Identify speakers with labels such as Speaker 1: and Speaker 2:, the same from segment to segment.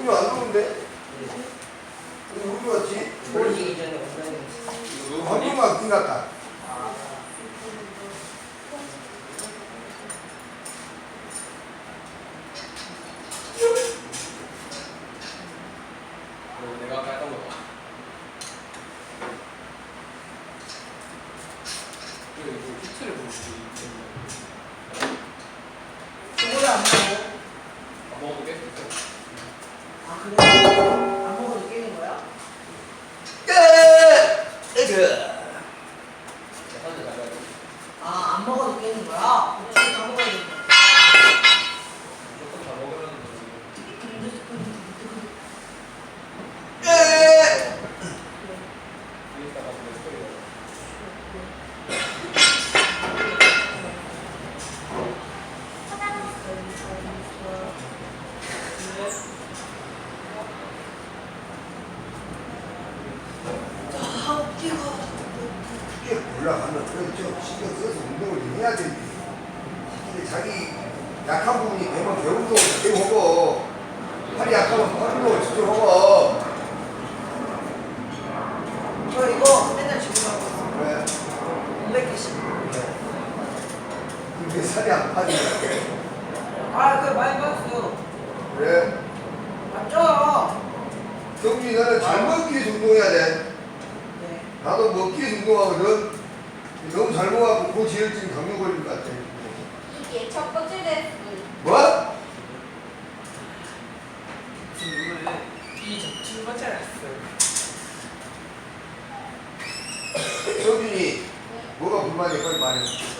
Speaker 1: 우유 안 좋은데? 우유 어디?
Speaker 2: 올리기 전에 우유.
Speaker 1: 방금 막 끝났다.
Speaker 2: Paraguai.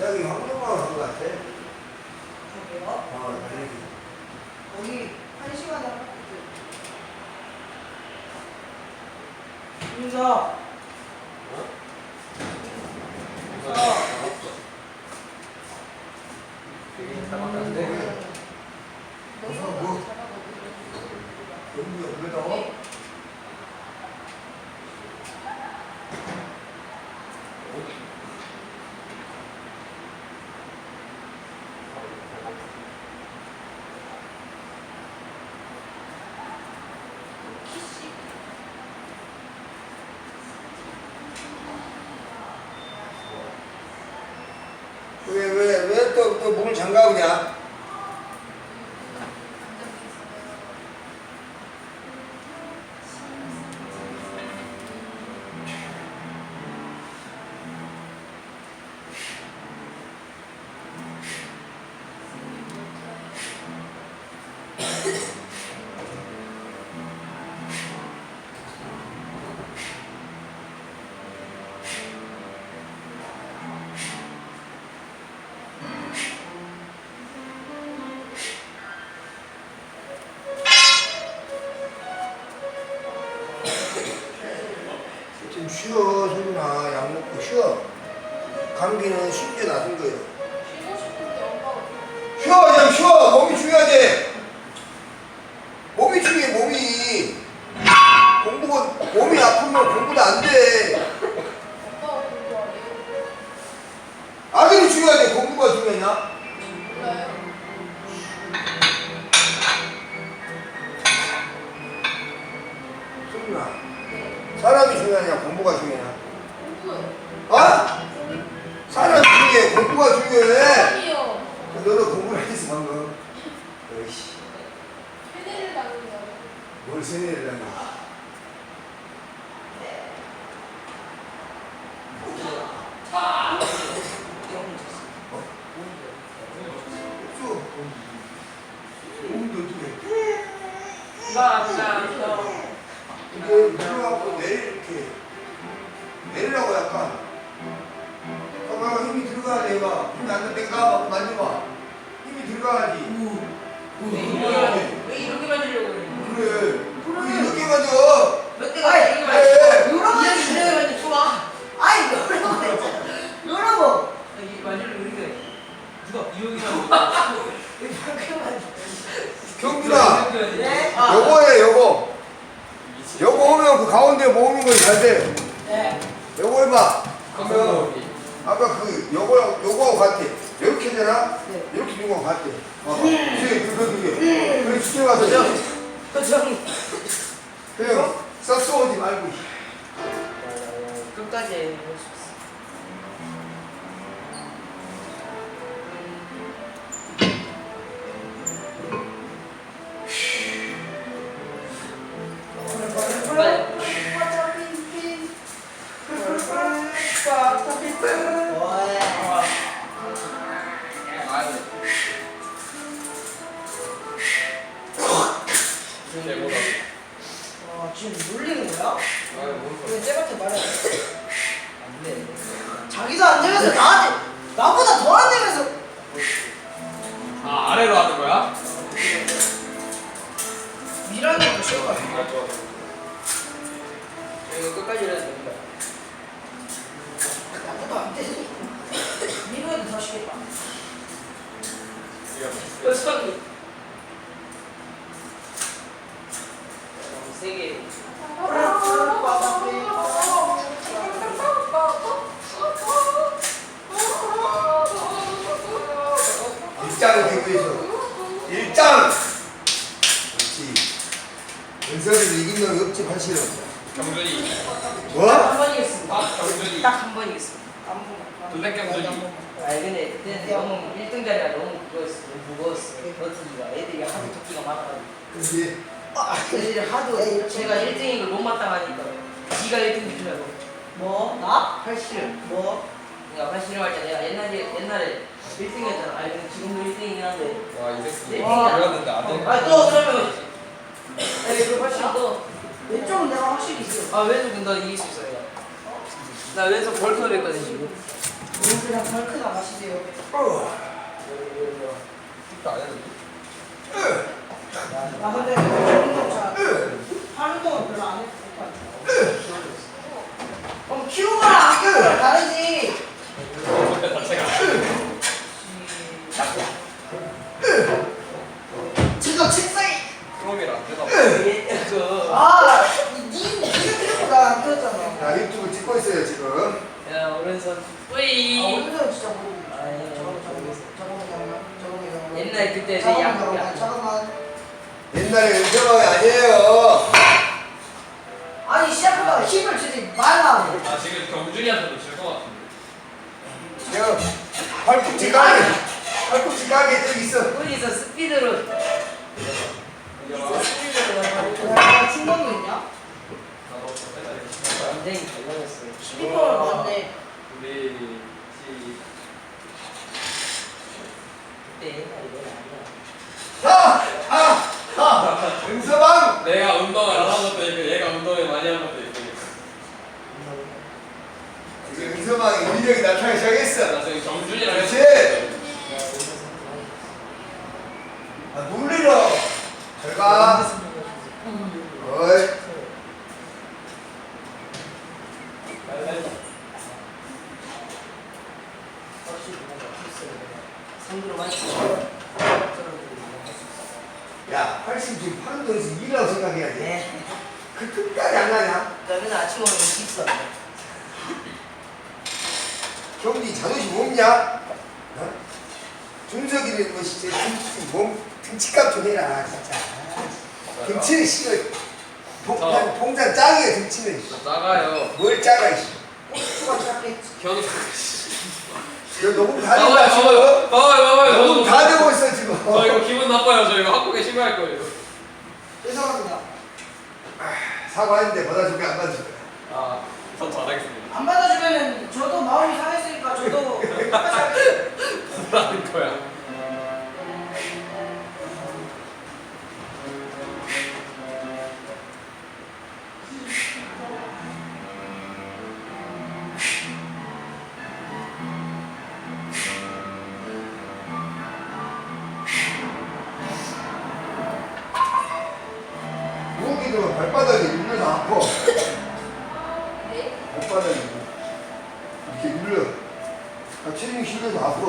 Speaker 2: 여기
Speaker 1: 황동강
Speaker 2: 한거
Speaker 1: 같아?
Speaker 3: 저기요?
Speaker 2: 어,
Speaker 1: 아니.
Speaker 2: 거기 한 시간에 한 바퀴 윤서 어? 어.
Speaker 4: 되게 답답한데?
Speaker 1: 무서워. 여기
Speaker 3: 여기다가?
Speaker 1: 왜, 왜, 왜 또, 또 몸을 장가오냐? 거 공부도 안 돼. 아들이 중요하지 공부가 중요하냐? 약간 봐봐 힘이 들어가야 돼 얘가 힘이 안 돼. 내가 막 만져봐 힘이 들어가야지
Speaker 4: 왜 이렇게 왜 이렇게 만들려고 그래?
Speaker 1: 그래 이렇게 만져
Speaker 4: 몇 대가 이렇게 만들려?
Speaker 1: 네.
Speaker 2: 요런 거
Speaker 4: 이렇게 이렇게 만들 좋아.
Speaker 2: 아이 요런 거 있잖아 요런
Speaker 4: 거이 만들려고 이렇게 누가 이용이 만들어?
Speaker 2: 이렇게 만져
Speaker 1: 경준아
Speaker 2: 네?
Speaker 1: 요거에 요거 요거 오면 그 가운데 모으는 거 잘 돼
Speaker 2: 네
Speaker 1: 요거 해봐 그러면 아까 그 요거 요거하고 같아. 이렇게 되나?
Speaker 2: 네.
Speaker 1: 이렇게 되는 거 같아. 봐봐 그게 그거 두개 그래 수채 가서
Speaker 2: 표정이
Speaker 1: 그냥 썩쏘지 말고.
Speaker 4: 끝까지 해볼 수 있어.
Speaker 1: 반실은
Speaker 5: 경준이
Speaker 1: 뭐?
Speaker 4: 한 번이겠습니다.
Speaker 5: 아 경준이
Speaker 4: 딱 한 번이겠습니다.
Speaker 5: 블랙 경준이
Speaker 4: 아니 근데 그때는 너무 1등 자리가 너무 그거였어. 너무 무거웠어. 버티기가 애들이 하도 토끼가 많아가지고.
Speaker 1: 그렇지
Speaker 4: 애들이 하도 제가 1등인 걸 못 마땅하니까 지가 1등 주려고.
Speaker 2: 뭐? 나?
Speaker 4: 팔씨름.
Speaker 2: 뭐?
Speaker 4: 내가 팔씨름 할 때 내가 옛날에 옛날에 1등이었잖아. 아니 근데 지금도 1등이긴 한데.
Speaker 5: 와이 새끼
Speaker 4: 네.
Speaker 5: 배웠는데 안 돼.
Speaker 4: 아또 그러면 에이 그 팔씨름 또.
Speaker 2: 왼쪽은 내가 확실히 있어.
Speaker 4: 아 왼쪽은 너 이길 수 있어 내가. 나 왼쪽 벌크를 했거든 지금.
Speaker 2: 오늘 그냥 벌크나 마시세요. 나 근데 운동 잘 하는 동안 별로 안 했어. 그럼 키우거나 안 키우거나 다르지.
Speaker 4: 그.
Speaker 2: 아, 니 니가 키우고 나안 키웠잖아.
Speaker 1: 자 유튜브 찍고 있어요 지금
Speaker 4: 야 오른손.
Speaker 2: 아,
Speaker 4: 뿌이.
Speaker 2: 오늘은 진짜 모르겠어.
Speaker 4: 아니,
Speaker 2: 저거 저거 저거 잠깐만 저거 잠깐만.
Speaker 4: 옛날 그때 내
Speaker 2: 잠깐만
Speaker 4: 양.
Speaker 2: 잠깐만 잠깐만.
Speaker 1: 옛날에 은서방이 아니에요
Speaker 2: 아니 시작보다 힘을 주지 말라.
Speaker 5: 아 지금 경준이한테도 질것 같은데.
Speaker 1: 지금 팔꿈치 가게 팔꿈치 가게 저기 있어
Speaker 4: 우리서 스피드로.
Speaker 5: 이거
Speaker 4: 스피드로 나가고.
Speaker 2: 야, 충동도 있냐?
Speaker 5: 나도 빼자.
Speaker 4: 완전히 달라졌어요.
Speaker 2: 12번을 봤네.
Speaker 5: 우리 시
Speaker 4: 그때 옛날에 내가 아니야.
Speaker 1: 아! 아! 아! 은서방!
Speaker 5: 내가 운동을 안 한 것도 있고 얘가 운동을 많이 한 것도 있고.
Speaker 1: 지금 은서방이 능력이 나타나기 시작했어
Speaker 5: 나 지금 경준이랑
Speaker 1: 그렇지.
Speaker 5: 했어.
Speaker 1: 아 놀리러 잘가 어이
Speaker 4: 상대로 많이 쳐.
Speaker 1: 야 80 지금 파는 돈에서 일이라고 생각해야 돼.
Speaker 4: 네.
Speaker 1: 그 끝까지 안 가냐?
Speaker 4: 나 맨날 아침 오면 있어.
Speaker 1: 경리 자존심 없냐? 어? 준석이는 뭐 진짜 등치 몸 등치값 좀 해라 진짜. 등치는 봉-
Speaker 5: 저.
Speaker 1: 그냥 봉산 짱이야 등치는.
Speaker 5: 저 작아요.
Speaker 1: 뭘 작아 씨.
Speaker 5: 경.
Speaker 1: 너 너무 다 되고
Speaker 5: 봐봐요,
Speaker 1: 있어.
Speaker 5: 봐봐요, 봐봐요, 봐봐요.
Speaker 1: 너무
Speaker 5: 저-
Speaker 1: 다 되고 있어 지금.
Speaker 5: 저 이거 기분 나빠요. 저 이거 학교에 신고할 거예요.
Speaker 2: 죄송합니다.
Speaker 1: 사과했는데 받아줄 거야 안 받아줄 거야.
Speaker 5: 아, 전 잘하겠습니다.
Speaker 2: 안 받아주면 저도 마음이 상했으니까 저도 똑같이
Speaker 5: 뭐라는 거야?
Speaker 1: 누우기 들면 발바닥에 눈을 다 아파.
Speaker 3: 네?
Speaker 1: 발바닥이 체중이 실려서 아파.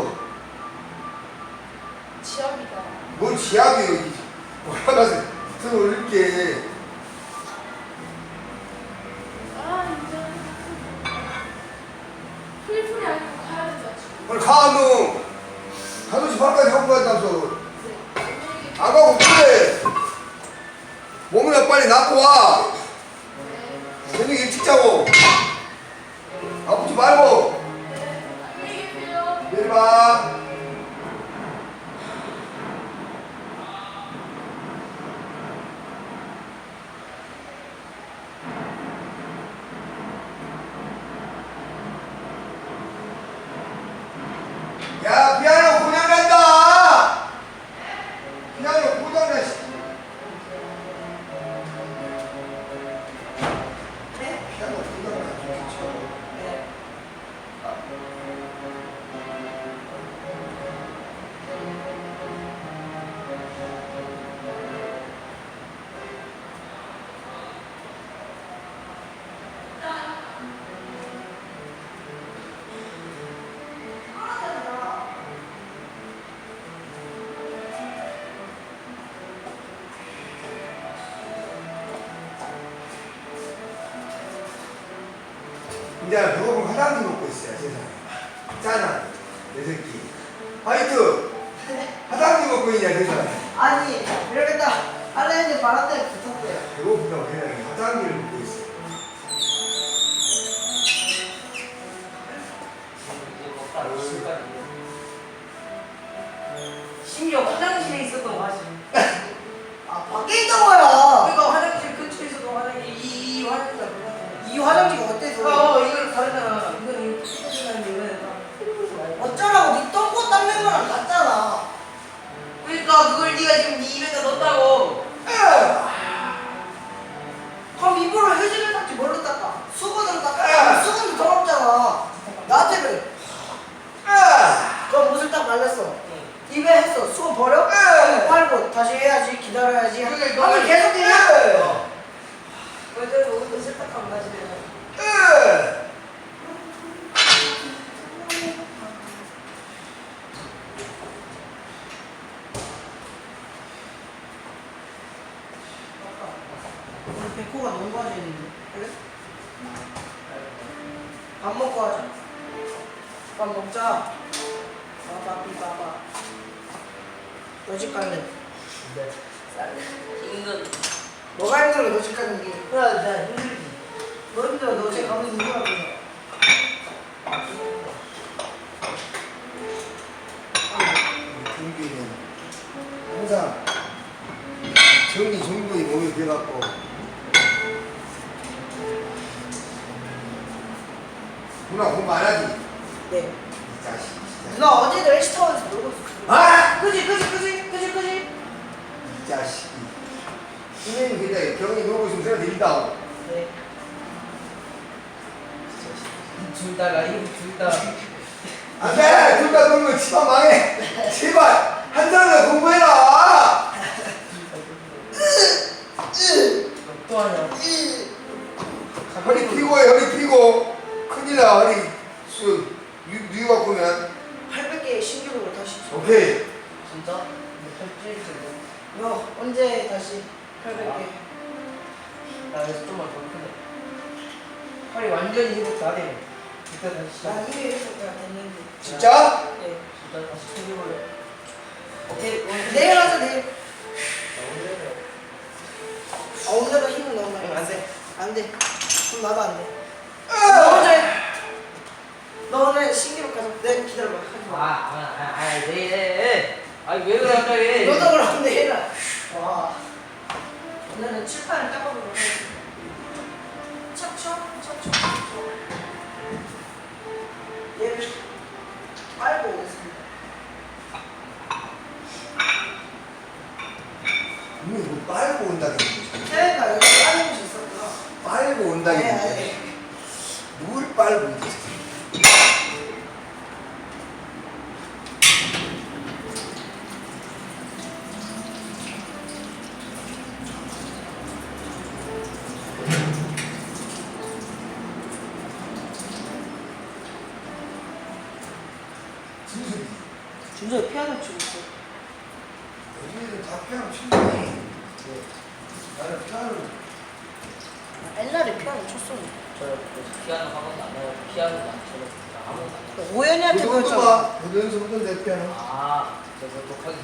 Speaker 3: 지압이다.
Speaker 1: 뭔 지압이에요. 올라가서 등 올릴게.
Speaker 3: 야,
Speaker 1: 짠아, 내 새끼. 화이트! 화장지 먹고 있냐, 세상에.
Speaker 2: 아니 이렇게 딱 할래는데 바람 때문에 붙었어요.
Speaker 1: 배고프다고 그냥 화장지를 먹고 있어.
Speaker 4: 이제 먹다 술까지. 심지어 화장실에 있었던 화실.
Speaker 2: 아 밖에 있던 거야.
Speaker 4: 그러니까 화장실 근처에 있었던 화장실 이, 이 화장실.
Speaker 2: 이 화장지가 어때서?
Speaker 4: 어 이걸 다르잖아. 이건 이거 피부지는 이거는 다.
Speaker 2: 어쩌라고 네 닦는 거랑 같잖아.
Speaker 4: 그러니까 그걸 네가 지금 네 입에다 넣었다고.
Speaker 2: 그럼 입으로 휴지를 닦지 뭘로 닦아? 수건으로 닦아. 수건도 더럽잖아. 나한테 그래. 그럼 옷을 딱 말렸어. 입에 했어. 수건 버려? 그럼 빨고 다시 해야지. 기다려야지.
Speaker 4: 그게
Speaker 2: 하면
Speaker 4: 그거를-
Speaker 2: 계속 해.
Speaker 4: 그래서 옷을 세탁하고 다시 해.
Speaker 2: 오늘 백호가 너무 빠져있는데. 그래? 밥 먹고 하자. 밥 먹자. 봐봐, 비봐봐. 너집 갈래?
Speaker 4: 네. 힘든.
Speaker 2: 뭐가 힘들어, 너집 가는 게.
Speaker 4: 그래 나 힘들지.
Speaker 2: 너 힘들어, 너집 가면 힘들어.
Speaker 1: 동기는 항상 정리 정돈이 몸에 배갖고 누나 공부 안 하지?
Speaker 2: 네.
Speaker 1: 이 자식 진짜.
Speaker 2: 누나 어제도 헬스타운에서 놀고 있었어.
Speaker 1: 아!
Speaker 2: 그지, 그지, 그지, 그지, 그지.
Speaker 1: 이 자식이 선생님 굉장히 경이 놀고 있으면 제가 드린다고
Speaker 4: 네. 둘 다가 이둘 다.
Speaker 1: 안 돼! 둘다 놀면 집안 망해 제발 한 사람이나 공부해라
Speaker 4: 또 하냐?
Speaker 1: 허리 피고 해 허리 피고 큰일 나 허리 수뉴 갖고는
Speaker 2: 800개 신규로 다시 줘.
Speaker 1: 오케이
Speaker 4: 진짜?
Speaker 2: 너 언제 다시 800개?
Speaker 4: 나 그래서 좀만 더 크네. 팔이 완전히 회복 다 되네. 그때 다시 시작.
Speaker 2: 난 이미 이렇게 됐는데.
Speaker 1: 진짜?
Speaker 2: 네.
Speaker 4: 진짜 다시 챙겨볼래. 오케이 오늘
Speaker 2: 내일 하자, 내일.
Speaker 4: 오늘
Speaker 2: 아, 오늘은 힘을 너무 많이.
Speaker 4: 응, 안 돼.
Speaker 2: 안 돼. 그럼 나도 안 돼. 너 오늘, 너 오늘 신기록 가자. 네, 기다려봐. 하지 마.
Speaker 4: 아아아 내일. 아왜 그래 갑자기?
Speaker 2: 너도 그럼 내일 하 와. 오늘은 칠판을 닦아보도록 하겠습니다. 척척, 척척, 척척. 얘를 빨고 오겠습니다.
Speaker 1: 이미 뭐 빨고 온다는 거지
Speaker 2: 세연이가 여기 빠는 곳이 있었구나.
Speaker 1: 빨고 온다는
Speaker 2: 네,
Speaker 1: 거지
Speaker 2: 네.
Speaker 1: 뭘 빨고 있지
Speaker 2: 준서 피아노 치고 있어.
Speaker 1: 요즘에는 다 피아노 치니 나는 피아노를
Speaker 2: 옛날에 피아노 쳤어.
Speaker 4: 저 피아노 학원도 안 가요. 피아노도 안 쳐요. 아무것도 안 해요.
Speaker 2: 호연이한테
Speaker 1: 그거
Speaker 2: 배웠잖아.
Speaker 1: 봐 너도 연습 못한대 피아노
Speaker 4: 아, 저거 독하기.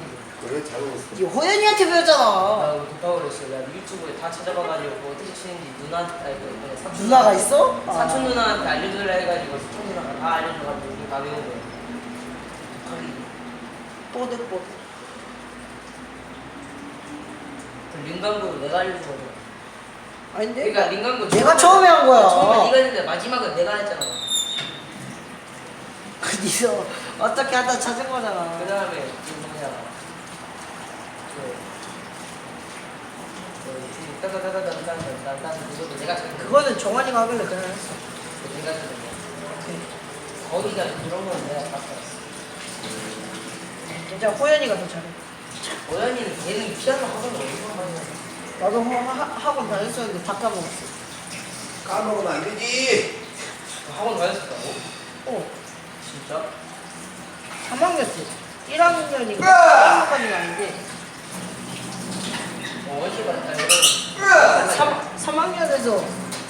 Speaker 1: 그래 잘 먹었어
Speaker 2: 이 호연이한테 배웠잖아.
Speaker 4: 나 이거 독하고 그랬어요. 나 유튜브에 다 찾아봐가지고 그거 어떻게 치는지 누나한테 아니 그
Speaker 2: 누나가 있어? 아.
Speaker 4: 사촌 누나한테 알려달라 해가지고 사촌 누나가 다 알려줘가지고 다 외운 거예요.
Speaker 2: 뽀득뽀득.
Speaker 4: 그 링강구를 내가 알려준 거죠.
Speaker 2: 아닌데?
Speaker 4: 그러니까 링강구
Speaker 2: 내가 처음에 한 거야.
Speaker 4: 처음에 네가 했는데 마지막은 내가 했잖아.
Speaker 2: 그 니서 어떻게 하다 찾은 거잖아.
Speaker 4: 그 다음에 그 뭐냐 그 따다다다단단단단 그것도 내가 찾은 거
Speaker 2: 그거는 정환이가 하길래 그냥 했어.
Speaker 4: 내가 찾은 거 거기가 그런 건 내가 다 봤어
Speaker 2: 진짜 호연이가 더 잘해.
Speaker 4: 고현이는 걔는 피아노 학원을 어디서 가냐
Speaker 2: 나도 하, 하, 학원 다녔었는데 다 까먹었어.
Speaker 1: 까먹으면 안 되지
Speaker 4: 학원 다녔었다고?
Speaker 2: 어,
Speaker 4: 진짜?
Speaker 2: 3학년 때. 1학년인가?
Speaker 1: 으아!
Speaker 2: 1학년까지는 아닌데.
Speaker 4: 어 원시가 다 이런
Speaker 2: 3, 3학년에서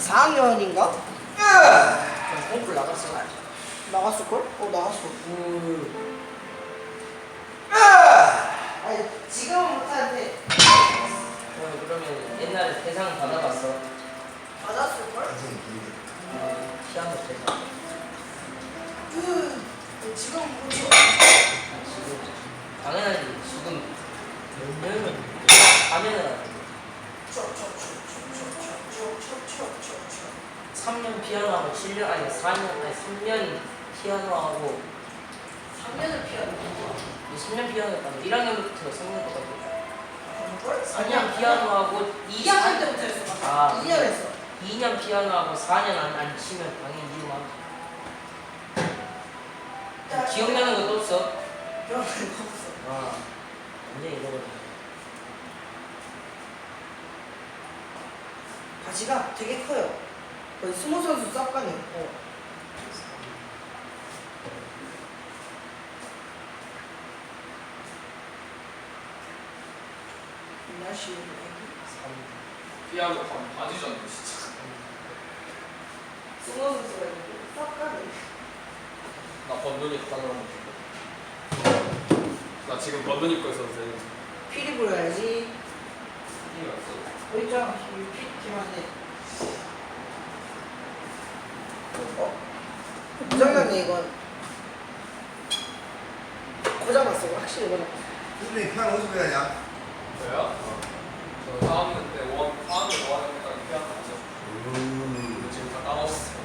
Speaker 2: 4학년인가?
Speaker 4: 좀 공부를 나갔어
Speaker 2: 나갔을걸? 어, 나갔어.
Speaker 4: 그
Speaker 2: 아니, 지금은 못하는데.
Speaker 4: 어, 그러면 옛날에 대상 받아봤어
Speaker 2: 받았을걸?
Speaker 4: 피아노 대상
Speaker 2: 그, 지금 못쳐.
Speaker 4: 지금 당연하지 지금 몇 년은 하면은 3년 피아노 하고 7년 아니 4년 아니 3년 피아노 하고
Speaker 2: 3년을 피하는
Speaker 4: 3년 피아노였다면 1학년부터 3년까지
Speaker 2: 걸?
Speaker 4: 4년 피아노하고
Speaker 2: 2학년 때부터 했어.
Speaker 4: 아,
Speaker 2: 2년 했어.
Speaker 4: 2년 피아노하고 4년 안, 안 치면 당연히 이유만 기억나는 것도 없어
Speaker 2: 기억나는 거 없어.
Speaker 4: 아 완전 잃어버려
Speaker 2: 바지가 되게 커요. 거의 스무 선수 쌉가네. 어. 날씨
Speaker 5: 피아노 반 바지잖아 진짜.
Speaker 2: 스무 선수가 쌉가네.
Speaker 5: 나 번돈 입고 나 지금 번돈 입고 있었는데
Speaker 2: 피리 불어야지.
Speaker 5: 힘이 없어.
Speaker 2: 어 있잖아. 피티만해. 어? 났어. 이거 확실히 고장.
Speaker 1: 근데 피아노 어디서 배웠냐?
Speaker 5: 저요? 저 4학년 때 5학 4학년 5학년 때까지 피아노 했었어. 근데 지금 다 까먹었어.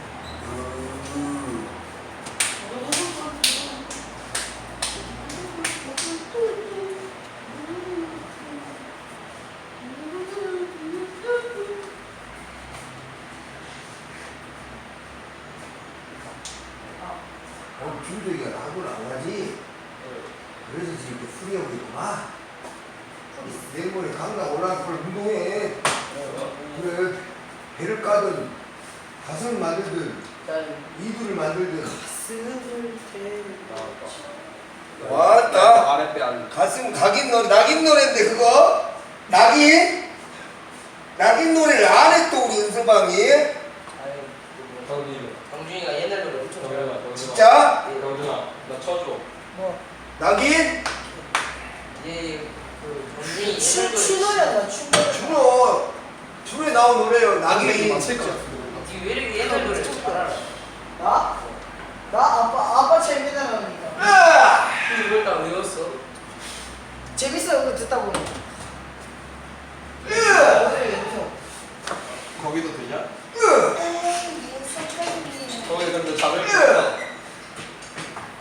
Speaker 1: 어, 준석이가 학원 안 가지? 그래서 지금 이렇게 풀이하고 있구나. 내일 모레 강남 올라가서 그걸 운동해. 그래, 배를 까든, 가슴을 만들든,
Speaker 4: 자
Speaker 1: 이불을 만들든.
Speaker 2: 가슴을 대.
Speaker 1: 왔다.
Speaker 5: 아랫배 안.
Speaker 1: 가슴 각인 노래, 낙인 노래인데 그거? 낙인? 낙인 노래를 안 해 또 우리 은서방이?
Speaker 4: 아유 그 뭐,
Speaker 5: 경준이.
Speaker 4: 경준이가 옛날 노래 엄청
Speaker 5: 경준아,
Speaker 4: 잘해
Speaker 5: 경준아.
Speaker 1: 진짜?
Speaker 5: 경준아, 나 쳐줘.
Speaker 2: 뭐?
Speaker 1: 낙인?
Speaker 4: 얘그 경준이
Speaker 2: 추,
Speaker 4: 옛날
Speaker 2: 추
Speaker 4: 노래
Speaker 2: 노래다 추 노래.
Speaker 1: 주로 줄에 나온
Speaker 5: 맞을 것 같아.
Speaker 4: 네왜 이렇게 옛날 노래 알아
Speaker 2: 나? 나 아빠 아빠 맨날 하니까.
Speaker 1: 으아!
Speaker 4: 근데 이걸 다 외웠어
Speaker 2: 재밌어요 그거 듣다 보면.
Speaker 1: 으아!
Speaker 2: 어제 연습.
Speaker 5: 거기도 되냐?
Speaker 1: 으아!
Speaker 5: 거기 근데 잡을 때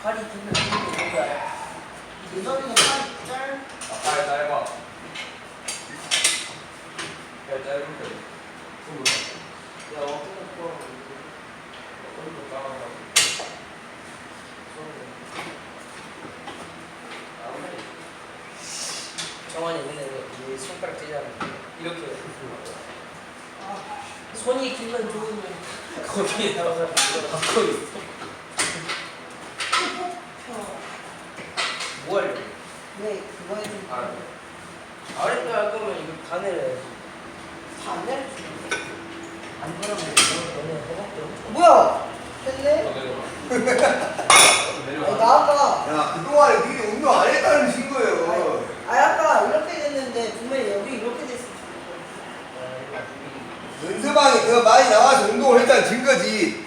Speaker 4: 팔이 길면 길면 뭔지 알아
Speaker 2: 예전에는 팔 짤.
Speaker 5: 아빨 짧아. 야 짧은 편.
Speaker 4: 정원이 있는데 이 손가락 찌잖아요. 이렇게 손이 길면 좋은데 거기에 나와서 갖고 있어. 뭐 하려고? 네, 그거 해주면 아, 아랫다 할 거면 이거 바늘 해야지.
Speaker 2: 반을
Speaker 4: 안 너네 허벅지 엄청
Speaker 2: 뭐야? 됐네? 아니,
Speaker 5: 내려가.
Speaker 2: 나 아까
Speaker 1: 야 그동안에 니네 운동 안 했다는 증거예요
Speaker 2: 아 아까 이렇게 됐는데 분명히 여기 이렇게 됐을
Speaker 1: 은서방이 더 많이 나와서 운동을 했다는 증거지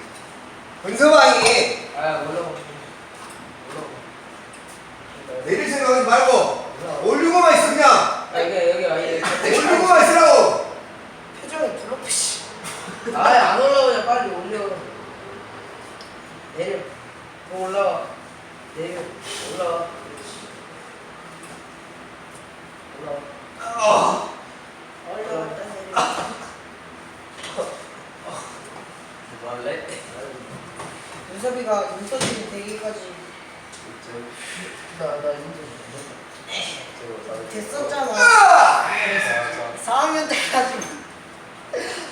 Speaker 1: 은서방이
Speaker 4: 아 올라가. 올라가.
Speaker 1: 내릴 생각하지 말고 올리고만 있어 그냥
Speaker 4: 아 이게 여기 아예.
Speaker 1: 올리고만 있으라고
Speaker 2: 표정이 블러프시.
Speaker 4: 아예 안 올라오냐 빨리 올려. 내려. 더 올라와. 내려. 올라와. 올라와.
Speaker 1: 아,
Speaker 2: 올라갔다 내려.
Speaker 4: 뭐 할래?
Speaker 2: 윤섭이가 윤섭이 되기까지
Speaker 4: 나나 힘들어.
Speaker 2: 됐었잖아.
Speaker 1: 아!
Speaker 2: 4학년 때까지.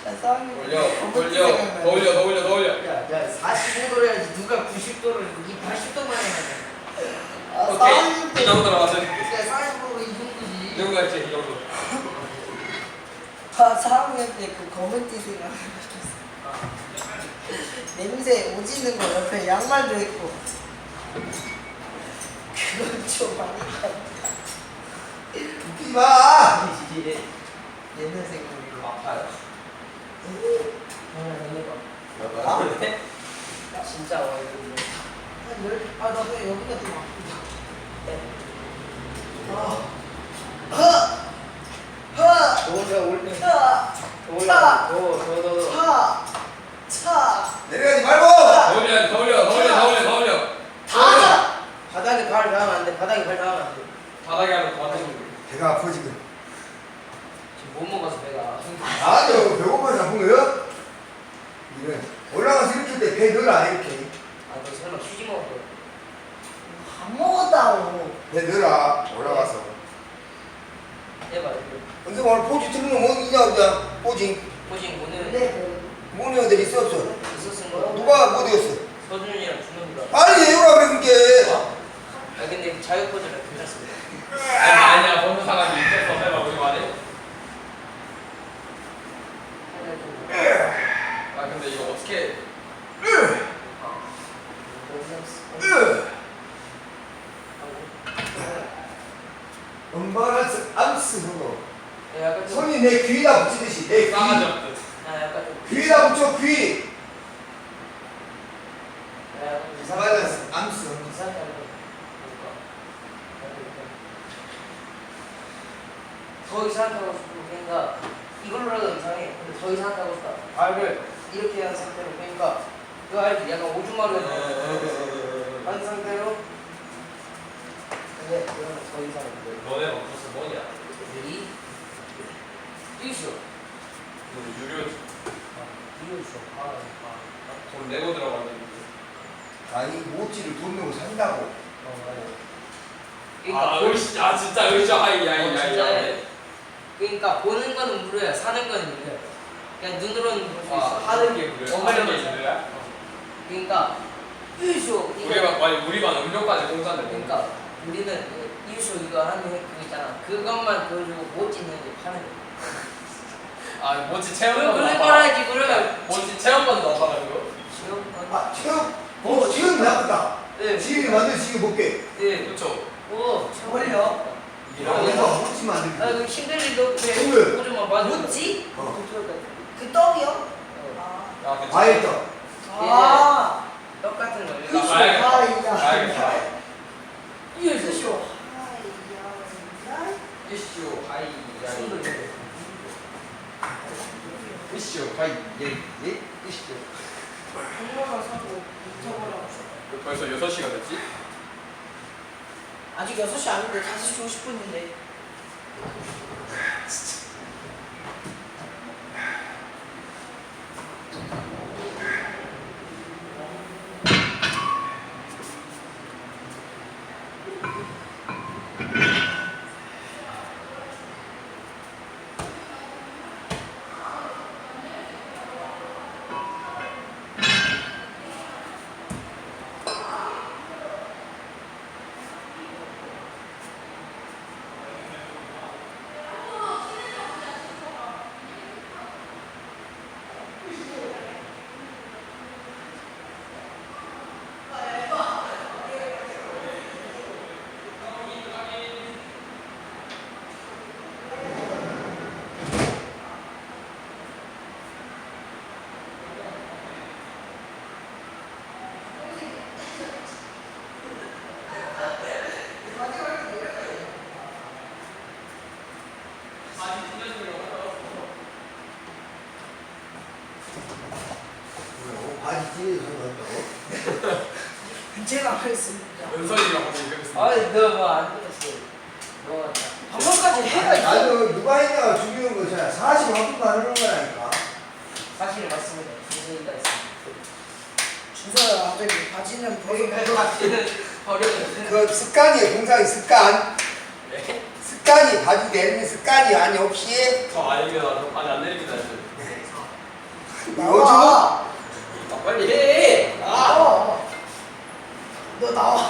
Speaker 2: 나 4학년
Speaker 5: 올려, 올려, 더 올려, 더 올려, 더 올려.
Speaker 4: 야, 야 45도로 해야지 누가 90도를 이 80도만 해야
Speaker 2: 아,
Speaker 5: 오케이.
Speaker 2: 4학년 때.
Speaker 5: 이 정도로 가서
Speaker 4: 돼. 야 45도 이 정도지.
Speaker 5: 이 정도 했지, 이 정도.
Speaker 2: 아, 4학년 때 그 검은띠 생각. 냄새 오지는 거 양말도 있고. 그건 좀 아니다.
Speaker 1: 웃기지 마
Speaker 2: 옛날 생각이.
Speaker 4: 아파요. 하나 해봐.
Speaker 2: 아?
Speaker 4: 진짜 어이없네.
Speaker 2: 아, 나 그냥 여기가 좀 아프다. 아, 허! 허!
Speaker 4: 너 혼자 올려.
Speaker 2: 차!
Speaker 4: 더 더.
Speaker 2: 차! 차!
Speaker 1: 내려가지 말고
Speaker 5: 더 올려, 더 올려, 더 올려, 더 올려, 더 올려.
Speaker 2: 다!
Speaker 4: 바닥에 발 닿으면 안 돼. 바닥에 발 닿으면 안 돼.
Speaker 5: 바닥에 하면 더 하시면 돼.
Speaker 1: 배가 아파 지금
Speaker 4: 지금 못 먹어서 배가.
Speaker 1: 아니요 배고파서 아픈 거요? 이런 올라가서 이렇게 때배 넣어라 이렇게
Speaker 4: 아너 설마 휴지 먹었어?
Speaker 2: 안 먹었다고.
Speaker 1: 배 넣어라 올라가서
Speaker 4: 해봐 이거.
Speaker 1: 오늘 포지 틀는 거뭐 있냐 그냥 포지
Speaker 4: 호진 오늘
Speaker 2: 근데
Speaker 1: 애들 있어 없어
Speaker 4: 거.
Speaker 1: 누가 못 이었어
Speaker 4: 서준이랑 준호이가.
Speaker 1: 아니 얘가 왜 그렇게
Speaker 4: 아 근데 자유 포즈는 괜찮습니다.
Speaker 5: 아니, 아니야, 보는 사람이 있겠어. 해봐, 우리 말해. 아, 근데 이거 어떻게.
Speaker 1: 엄마라스 암스 그거. 손이 내 귀에다 붙이듯이 내 귀.
Speaker 5: 싸가지.
Speaker 4: 아.
Speaker 1: 귀에다 붙여
Speaker 4: 귀좀
Speaker 1: 엄마라스 암스.
Speaker 4: 더 이상 하고 싶고 그러니까 이걸로라도 이상해. 근데 더 이상 하고 싶다. 발을 이렇게 한 상태로 그러니까 그 알지? 약간 오줌마루 한 상태로. 근데 이거는 더 이상해.
Speaker 5: 너네 무슨 뭐냐?
Speaker 4: 이 이슈.
Speaker 5: 너 유료
Speaker 4: 이슈. 아, 아.
Speaker 5: 돈 내고 들어가는
Speaker 1: 아니 모찌를 돈 내고 산다고
Speaker 4: 어, 맞아.
Speaker 5: 아,
Speaker 4: 그러니까 보-
Speaker 5: 의시, 아, 진짜 의시, 아이,
Speaker 4: 어,
Speaker 5: 아이, 아이,
Speaker 4: 진짜
Speaker 5: 아이.
Speaker 4: 해. 그러니까 보는 거는 무료야. 사는 거는 무료야. 그냥 눈으로는 볼 수
Speaker 5: 아,
Speaker 4: 있어.
Speaker 5: 하는 게 무료.
Speaker 4: 어,
Speaker 5: 하는 게
Speaker 4: 맞아.
Speaker 5: 무료야?
Speaker 4: 그러니까 이슈 이거
Speaker 5: 우리만, 아니, 우리만 음료까지 공짜인데.
Speaker 4: 그러니까 우리는 이슈 이거 하는 그 있잖아. 그것만 보여주고 못 찍는 게 파는 거야.
Speaker 5: 아, 뭐지,
Speaker 4: 그럼
Speaker 5: 체험관
Speaker 4: 그런
Speaker 5: 나빠.
Speaker 4: 거라지 그러면
Speaker 5: 뭐지, 나빠가지고.
Speaker 4: 지금
Speaker 1: 아 체험 어 지금 나쁘다
Speaker 4: 네.
Speaker 1: 지금이 완전 지금 볼게
Speaker 4: 네.
Speaker 5: 그쵸?
Speaker 4: 오,
Speaker 2: 걸려.
Speaker 1: 이래서 모찌
Speaker 4: 아,
Speaker 1: 만들기
Speaker 4: 그 힘들리도 그래.
Speaker 1: 오늘.
Speaker 4: 오줌만 맞아.
Speaker 2: 뭐지?
Speaker 1: 어.
Speaker 2: 그 떡이요?
Speaker 4: 어,
Speaker 2: 아.
Speaker 5: 야, 괜찮아.
Speaker 1: 과일 떡
Speaker 2: 아.
Speaker 4: 똑같은 거.
Speaker 2: 이슈.
Speaker 5: 나 가야겠다.
Speaker 2: 아, 이야.
Speaker 5: 가야겠다.
Speaker 4: 이슈.
Speaker 2: 이슈.
Speaker 5: 이슈, 하이,
Speaker 4: 손도
Speaker 5: 야 이.
Speaker 4: 돼.
Speaker 5: 이슈, 하이, 예, 예, 이슈.
Speaker 2: 정보만 사고 잊어버려.
Speaker 5: 벌써 6시가 됐지?
Speaker 2: 아직 6시 아닌데 5시 50분인데.
Speaker 5: 은선이랑 같이 배웠어.
Speaker 4: 아니 너뭐안 들었어. 너
Speaker 2: 방금까지 해가 있어.
Speaker 1: 나도 누가 했냐가 중요한 거잖아. 40만 분도 안 하는 거라니까.
Speaker 4: 사실 맞습니다. 준선이가 있습니다.
Speaker 2: 준서야 갑자기 바지는 벗어.
Speaker 4: 그 같이는 버려졌는데.
Speaker 1: 그 습관이에요, 공상의 습관.
Speaker 5: 네?
Speaker 1: 습관이 바지 내리는 습관이 아니 없이
Speaker 5: 저 아닙니다. 저 아니 안 내립니다. 지금.
Speaker 2: 나와.
Speaker 5: 아, 빨리 해.
Speaker 2: 너 나와.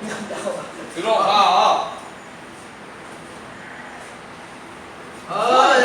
Speaker 2: 너 나와.
Speaker 5: 들어가.
Speaker 4: 아,